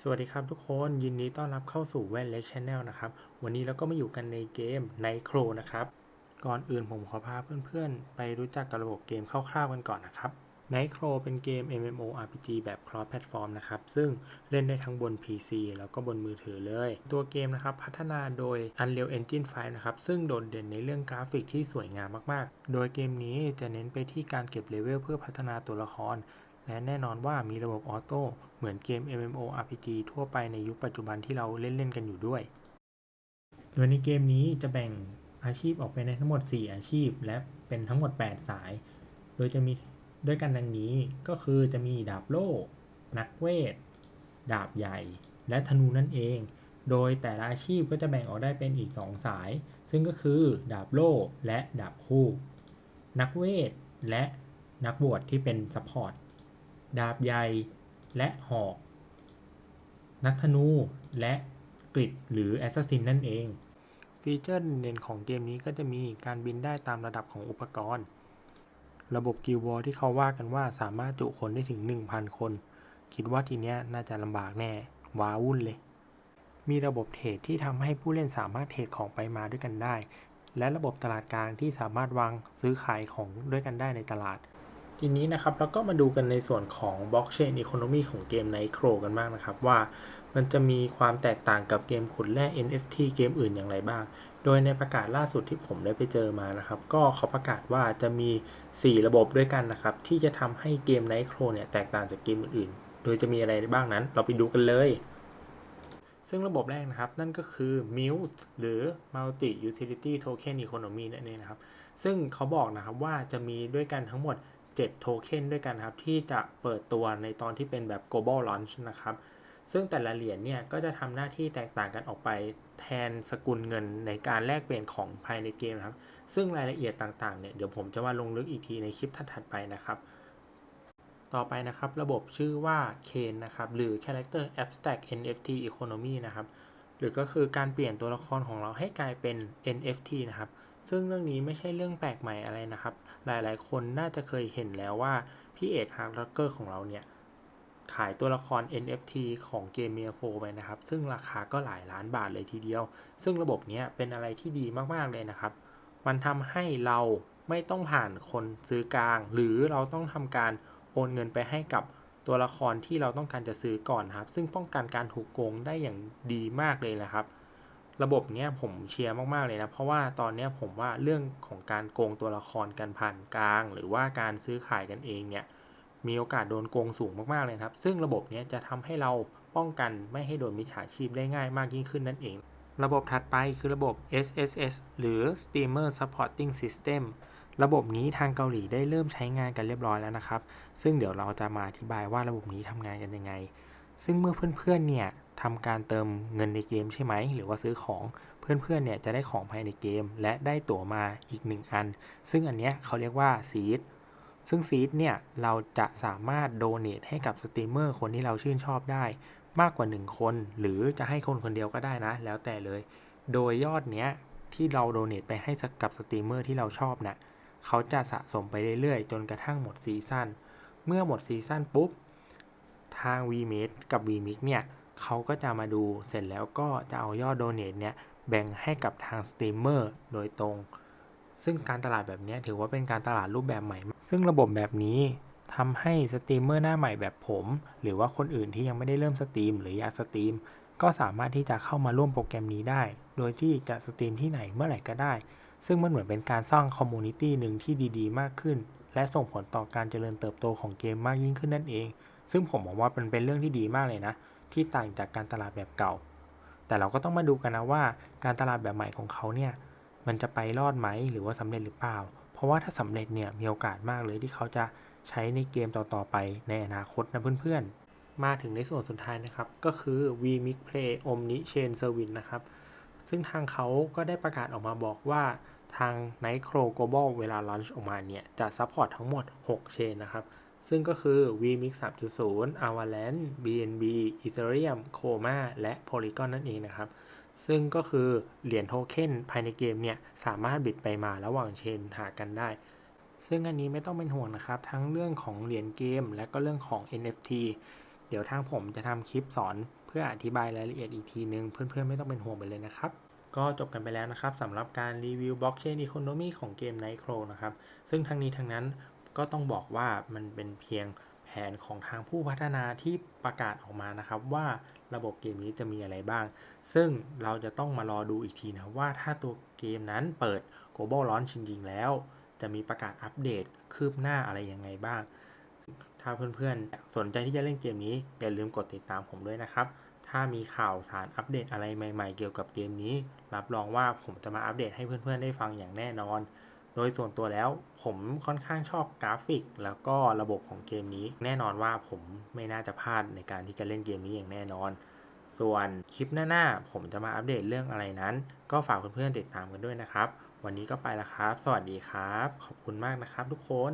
สวัสดีครับทุกคนยินดีต้อนรับเข้าสู่แว่นเล็กชาแนลนะครับ วันนี้เราก็มาอยู่กันในเกม Nightcro นะครับ ก่อนอื่นผมขอพาเพื่อนๆ ไปรู้จักกับระบบเกมคร่าวๆกันก่อนนะครับ Nightcro เป็นเกม MMORPG แบบ cross platform นะครับ ซึ่งเล่นได้ทั้งบน PC แล้วก็บนมือถือเลย ตัวเกมนะครับ พัฒนาโดย Unreal Engine 5 นะครับ ซึ่งโดดเด่นในเรื่องกราฟิกที่สวยงามมากๆ โดยเกมนี้จะเน้นไปที่การเก็บเลเวลเพื่อพัฒนาตัวละคร และแน่นอนว่ามีระบบออโต้เหมือนเกม MMORPG ทั่วไปในยุคปัจจุบันที่เราเล่นๆกันอยู่ด้วย โดยในเกมนี้จะแบ่งอาชีพออกไปในทั้งหมด 4 อาชีพ และเป็นทั้งหมด 8 สาย โดยจะมีด้วยกันดังนี้ก็คือจะมีดาบโล่ นักเวท ดาบใหญ่ และธนูนั่นเอง โดยแต่ละอาชีพก็จะแบ่งออกได้เป็นอีก 2 สาย ซึ่งก็คือดาบโล่และดาบคู่ นักเวท และนักบวชที่เป็นซัพพอร์ต ดาบใหญ่และหอก นักธนูและกริดหรือแอสซัสซินนั่นเอง ฟีเจอร์เด่นของเกมนี้ก็จะมีการบินได้ตามระดับของอุปกรณ์ ระบบกิลวอร์ที่เขาว่ากันว่าสามารถจุคนได้ถึง 1,000 คน คิดว่าทีเนี้ยน่าจะลำบากแน่ว้าวุ่นเลย มีระบบเทรดที่ทำให้ผู้เล่นสามารถเทรดของไปมาด้วยกันได้และระบบตลาดกลางที่สามารถวางซื้อขายของด้วยกันได้ในตลาด ทีนี้นะครับเราก็มาดูกันในส่วนของ Blockchain Economy ของเกม Nightcro กันบ้างนะครับ ว่ามันจะมีความแตกต่างกับเกมขุดแร่ NFT เกมอื่นอย่างไรบ้าง โดยในประกาศล่าสุดที่ผมได้ไปเจอมานะครับ ก็เขาประกาศว่าจะมี 4 ระบบด้วยกันนะครับ ที่จะทำให้เกม Nightcro เนี่ยแตกต่างจากเกมอื่นๆ โดยจะมีอะไรบ้างนั้น เราไปดูกันเลย ซึ่งระบบแรกนะครับ นั่นก็คือ MUT หรือ Multi Utility Token Economy นั่นเองนะครับ ซึ่งเขาบอกนะครับว่าจะมีด้วยกันทั้งหมด 7 โทเค็นด้วยกันครับ ที่จะเปิดตัวในตอนที่เป็นแบบ global launch นะครับ ซึ่งแต่ละเหรียญเนี่ย ก็จะทำหน้าที่แตกต่างกันออกไปแทนสกุลเงินในการแลกเปลี่ยนของภายในเกมครับ ซึ่งรายละเอียดต่างๆเนี่ย เดี๋ยวผมจะมาลงลึกอีกทีในคลิปถัดๆไปนะครับ ต่อไปนะครับ ระบบชื่อว่า Kane นะครับ หรือ Character Abstract NFT Economy นะครับ หรือก็คือการเปลี่ยนตัวละครของเราให้กลายเป็น NFT นะครับ ซึ่งเรื่องนี้ไม่ใช่เรื่องแปลกใหม่อะไรนะครับ หลายๆ คนน่าจะเคยเห็นแล้วว่า พี่เอกฮาร์ดร็อกเกอร์ของเราเนี่ย ขายตัวละคร NFT ของเกมเมียโฟไปนะครับ ซึ่งราคาก็หลายล้านบาทเลยทีเดียว ซึ่งระบบเนี้ยเป็นอะไรที่ดีมากๆเลยนะครับ มันทำให้เราไม่ต้องผ่านคนซื้อกลาง หรือเราต้องทำการโอนเงินไปให้กับตัวละครที่เราต้องการจะซื้อก่อนครับ ซึ่งป้องกันการถูกโกงได้อย่างดีมากเลยนะครับ ระบบเนี้ยผมเชียร์มากๆเลยนะ เพราะว่าตอนเนี้ยผมว่าเรื่องของการโกงตัวละครกันผ่านกลาง หรือว่าการซื้อขายกันเองเนี่ยมีโอกาสโดนโกงสูงมากๆเลยครับ ซึ่งระบบเนี้ยจะทำให้เราป้องกันไม่ให้โดนมิจฉาชีพได้ง่ายมากยิ่งขึ้นนั่นเอง ระบบถัดไปคือระบบ SSS หรือ Streamer Supporting System ระบบนี้ทางเกาหลีได้เริ่มใช้งานกันเรียบร้อยแล้วนะครับ ซึ่งเดี๋ยวเราจะมาอธิบายว่าระบบนี้ทำงานกันยังไง ซึ่งเมื่อเพื่อนๆเนี่ยทำการเติมเงินในเกมใช่ไหม หรือว่าซื้อของเพื่อนๆเนี่ยจะได้ของภายในเกม และได้ตั๋วมาอีกหนึ่งอัน ซึ่งอันเนี้ยเขาเรียกว่าซีดซึ่งซีดเนี่ยเราจะสามารถโดเนทให้กับสตรีมเมอร์คนที่เราชื่นชอบได้ มากกว่า 1 คน หรือจะให้คนคนเดียวก็ได้นะ แล้วแต่เลย โดยยอดเนี้ยที่เราโดเนทไปให้กับสตรีมเมอร์ที่เราชอบนะ่ะเขาจะสะสมไปเรื่อยๆ จนกระทั่งหมดซีซั่นเมื่อหมดซีซั่นปุ๊บาง v m a d กับ v m i x เนี่ยเขาก็จะมาดูเสร็จแล้วก็จะเอายอดโดเนทเนี่ยแบ่งให้กับทางสตรีมเมอร์โดยตรง ซึ่งการตลาดแบบนี้ถือว่าเป็นการตลาดรูปแบบใหม่ ซึ่งระบบแบบนี้ทำให้สตรีมเมอร์หน้าใหม่แบบผม หรือว่าคนอื่นที่ยังไม่ได้เริ่มสตรีมหรืออยากสตรีม ก็สามารถที่จะเข้ามาร่วมโปรแกรมนี้ได้ โดยที่จะสตรีมที่ไหนเมื่อไหร่ก็ได้ ซึ่งมันเหมือนเป็นการสร้างคอมมูนิตี้หนึ่งที่ดีๆ มากขึ้น และส่งผลต่อการเจริญเติบโตของเกมมากยิ่งขึ้นนั่นเอง ซึ่งผมมองว่ามันเป็นเรื่องที่ดีมากเลยนะ ที่ต่างจากการตลาดแบบเก่า แต่เราก็ต้องมาดูกันนะว่า การตลาดแบบใหม่ของเขาเนี่ยมันจะไปรอดไหมหรือว่าสำเร็จหรือเปล่า เพราะว่าถ้าสำเร็จเนี่ยมีโอกาสมากเลยที่เขาจะใช้ในเกมต่อๆไปในอนาคตนะเพื่อนๆ มาถึงในส่วนสุดท้ายนะครับ ก็คือ vmix play omni chain service นะครับ ซึ่งทางเขาก็ได้ประกาศออกมาบอกว่าทาง n i c r o Global เวลา launch ออกมาเนี่ย จะซัพพอร์ตทั้งหมด 6 เชนนะครับ ซึ่งก็คือ vmix 3.0 avalanche bnb ethereum coma และ polygon นั่นเองนะครับ ซึ่งก็คือเหรียญโทเค็นภายในเกมเนี่ย สามารถบิดไปมาระหว่างเชนหากันได้ ซึ่งอันนี้ไม่ต้องเป็นห่วงนะครับ ทั้งเรื่องของเหรียญเกม และก็เรื่องของ NFT เดี๋ยวทางผมจะทำคลิปสอนเพื่ออธิบายรายละเอียดอีกทีนึง เพื่อนๆไม่ต้องเป็นห่วงไปเลยนะครับก็จบกันไปแล้วนะครับสำหรับการรีวิว Blockchain Economy ของเกม Nightcrow นะครับ ซึ่งทั้งนี้ทั้งนั้น ก็ต้องบอกว่ามันเป็นเพียงแผนของทางผู้พัฒนาที่ประกาศออกมานะครับ ว่าระบบเกมนี้จะมีอะไรบ้าง ซึ่งเราจะต้องมารอดูอีกทีนะว่าถ้าตัวเกมนั้นเปิด global launch จริงๆแล้ว จะมีประกาศอัปเดตคืบหน้าอะไรยังไงบ้าง ถ้าเพื่อนๆ สนใจที่จะเล่นเกมนี้ อย่าลืมกดติดตามผมด้วยนะครับ ถ้ามีข่าวสารอัปเดตอะไรใหม่ ๆ เกี่ยวกับเกมนี้ รับรองว่าผมจะมาอัปเดตให้เพื่อนๆได้ฟังอย่างแน่นอน โดยส่วนตัวแล้วผมค่อนข้างชอบกราฟิก แล้วก็ระบบของเกมนี้ แน่นอนว่าผมไม่น่าจะพลาดในการที่จะเล่นเกมนี้อย่างแน่นอน ส่วนคลิปหน้าๆผมจะมาอัปเดตเรื่องอะไรนั้น ก็ฝากเพื่อนๆติดตามกันด้วยนะครับ วันนี้ก็ไปแล้วครับ สวัสดีครับ ขอบคุณมากนะครับทุกคน